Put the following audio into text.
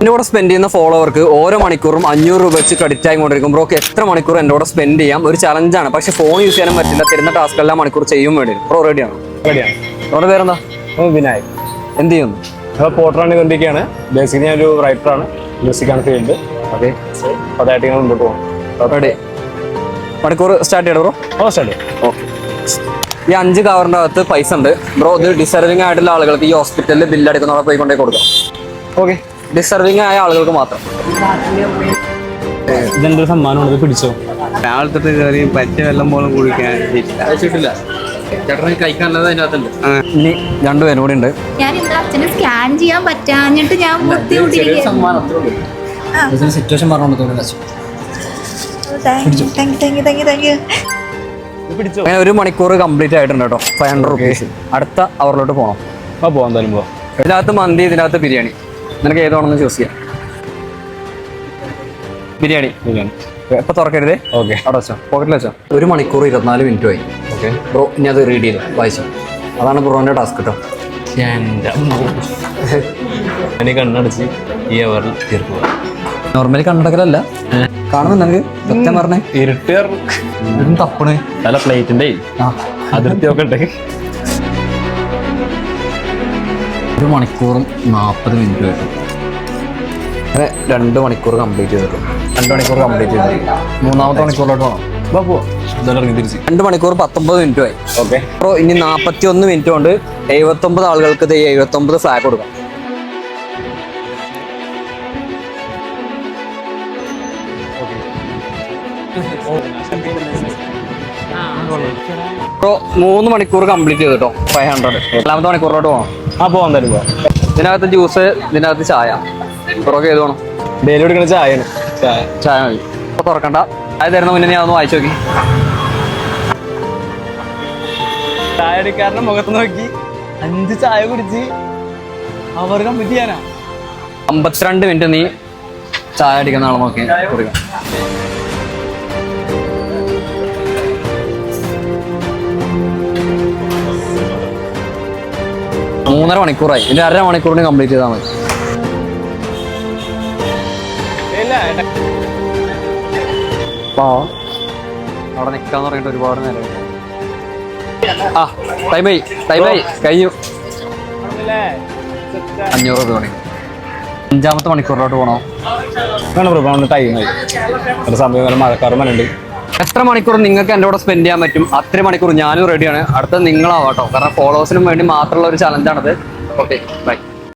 എന്റെ കൂടെ സ്പെൻഡ് ചെയ്യുന്ന ഫോളോവർക്ക് ഓരോ മണിക്കൂറും അഞ്ഞൂറ് രൂപ വെച്ച് ക്രെഡിറ്റ് ആയിക്കൊണ്ടിരിക്കും ബ്രോക്ക് എത്ര മണിക്കൂർ എന്റെ കൂടെ സ്പെൻഡ് ചെയ്യാം? ഒരു ചലഞ്ചാണ് പക്ഷേ ഫോൺ യൂസ് ചെയ്യാനും പറ്റില്ല. തരുന്ന ടാസ്ക് എല്ലാം മണിക്കൂർ ചെയ്യും വേണ്ടി ബ്രോ റെഡിയാണ് റെഡിയാണ് നമ്മുടെ പേരെന്താ? വിനായക്. എന്ത് ചെയ്യുന്നു? അപ്പോൾ പോർട്ടറാണ് കണ്ടിരിക്കുകയാണ്. ബേസിക്കലി ഞാൻ ഒരു റൈറ്ററാണ് മ്യൂസിക്കാണ് ഫീൽഡ് ഓക്കെ. അതായിട്ട് ഞങ്ങൾ മുമ്പോട്ട് പോകും. റെഡി മണിക്കൂർ സ്റ്റാർട്ട് ചെയ്യണം ബ്രോ ഓ സ്റ്റാർട്ട് ഓക്കെ ഈ അഞ്ച് കവറിന്റെ അകത്ത് പൈസ ഉണ്ട്. ബ്രോ ഇത് ഡിസർവിങ് ആയിട്ടുള്ള ആളുകൾക്ക് ഈ ഹോസ്പിറ്റലിൽ ബില്ല് അടിക്കുന്നവിടെ പോയി കൊണ്ടേ കൊടുക്കാം. ഓക്കെ ഡിസർവിംഗ് ആയ ആളുകൾക്ക് മാത്രം. ഇതെന്തൊരു സമ്മാനമാണ് ഇത് പിടിച്ചോ? രാവിലത്തെ കയറി പച്ച വെള്ളം പോലും കുടിക്കാൻ അകത്തുണ്ട്. ഇനി രണ്ടുപേരും കൂടി ഉണ്ട്. ഞാൻ അച്ഛനെ സ്കാൻ ചെയ്യാൻ പറ്റാഞ്ഞിട്ട് ഞാൻ സിറ്റുവേഷൻ അങ്ങനെ ഒരു മണിക്കൂർ കംപ്ലീറ്റ് ആയിട്ടുണ്ട് കേട്ടോ. ഫൈവ് ഹൺഡ്രഡ് റുപ്പീസ് അടുത്ത അവറിലോട്ട് പോകണം അപ്പോൾ ഇതിനകത്ത് മന്തി ഇതിനകത്ത് ബിരിയാണി. നിനക്ക് ഏതാണെന്ന് ചൂസ് ചെയ്യാം. ബിരിയാണി. ബിരിയാണി. എപ്പോൾ തുറക്കരുത്. ഓക്കെ. അവിടെ വെച്ചോ. പോക്കറ്റിൽ വെച്ചോ. ഒരു മണിക്കൂർ ഇരുപത്തിനാല് മിനിറ്റ് ആയി. ഓക്കെ. ബ്രോ ഇനി അത് റീഡ് ചെയ്തു. വായിച്ചു. അതാണ് ബ്രോന്റെ ടാസ്ക് കേട്ടോ എനിക്ക് കണ്ണടച്ച് ഈ അവറിൽ തീർക്കുക. നോർമലി കണ്ടക്കലല്ല കാണുന്നുണ്ടെങ്കിൽ സത്യം പറഞ്ഞേ. ഇരുട്ട് തപ്പണേ. തപ്പണ് നല്ല പ്ലേറ്റിന്റെ ആ. അതിർത്തി ഒക്കെ ഒരു മണിക്കൂറും നാൽപ്പത് മിനിറ്റ് വരും. അങ്ങനെ രണ്ട് മണിക്കൂർ കംപ്ലീറ്റ് ചെയ്തു രണ്ട് മണിക്കൂർ കംപ്ലീറ്റ് ചെയ്തു. മൂന്നാമത്തെ മണിക്കൂറിലോട്ട് പോകണം രണ്ട് മണിക്കൂർ പത്തൊമ്പത് മിനിറ്റ് ആയി. ഓക്കെ. അപ്പോൾ ഇനി നാൽപ്പത്തി ഒന്ന് മിനിറ്റ് കൊണ്ട് എഴുപത്തൊമ്പത് ആളുകൾക്ക് ഇത് എഴുപത്തൊമ്പത് ഫ്ലാഗ് കൊടുക്കാം. ഇപ്പോൾ മൂന്ന് മണിക്കൂർ കംപ്ലീറ്റ് ചെയ്തു കേട്ടോ ഫൈവ് ഹൺഡ്രഡ് രണ്ടാമത്തെ മണിക്കൂറിലോട്ട് പോകണം ആ പോകാൻ പോവാം. ഇതിനകത്ത് ജ്യൂസ് ഇതിനകത്ത് ചായ. കുറവൊക്കെ ഏത് വേണം ഡെയിലി എടുക്കുന്ന ചായയാണ്. ചായ. ചായ മതി. അപ്പോൾ തുറക്കണ്ട. അത് തരുന്ന മുന്നേ ഞാൻ ഒന്ന് വായിച്ചു നോക്കി. ചായ അടിക്കാരന്റെ മുഖത്ത് നോക്കി. അഞ്ച് ചായ കുടിച്ച് അവർ ചെയ്യാനാ? അമ്പത്തിരണ്ട് മിനിറ്റ് നീ ചായ അടിക്കുന്ന ആളെ നോക്കി കൊടുക്കാം മൂന്നര മണിക്കൂറായി. ഇനി അര മണിക്കൂറിന് കംപ്ലീറ്റ് ചെയ്താൽ മതി. അവിടെ നിൽക്കാന്ന് പറഞ്ഞിട്ട് ഒരുപാട് നേരം ആ ടൈമായി ടൈമായി കഴിഞ്ഞു. അഞ്ഞൂറ് രൂപ മണി അഞ്ചാമത്തെ മണിക്കൂറിലോട്ട് പോകണോ വേണം ബ്രോ ഒന്ന് ടൈം ആയി. സമയം മഴക്കാറ് മനുണ്ട് എത്ര മണിക്കൂർ നിങ്ങൾക്ക് എന്റെ കൂടെ സ്പെൻഡ് ചെയ്യാൻ പറ്റും? അത്ര മണിക്കൂർ ഞാനും റെഡിയാണ് അടുത്ത നിങ്ങളാവാട്ടോ. കാരണം ഫോളോവേഴ്സിനും വേണ്ടി മാത്രമുള്ള ഒരു ചലഞ്ചാണത് ഓക്കെ ബൈ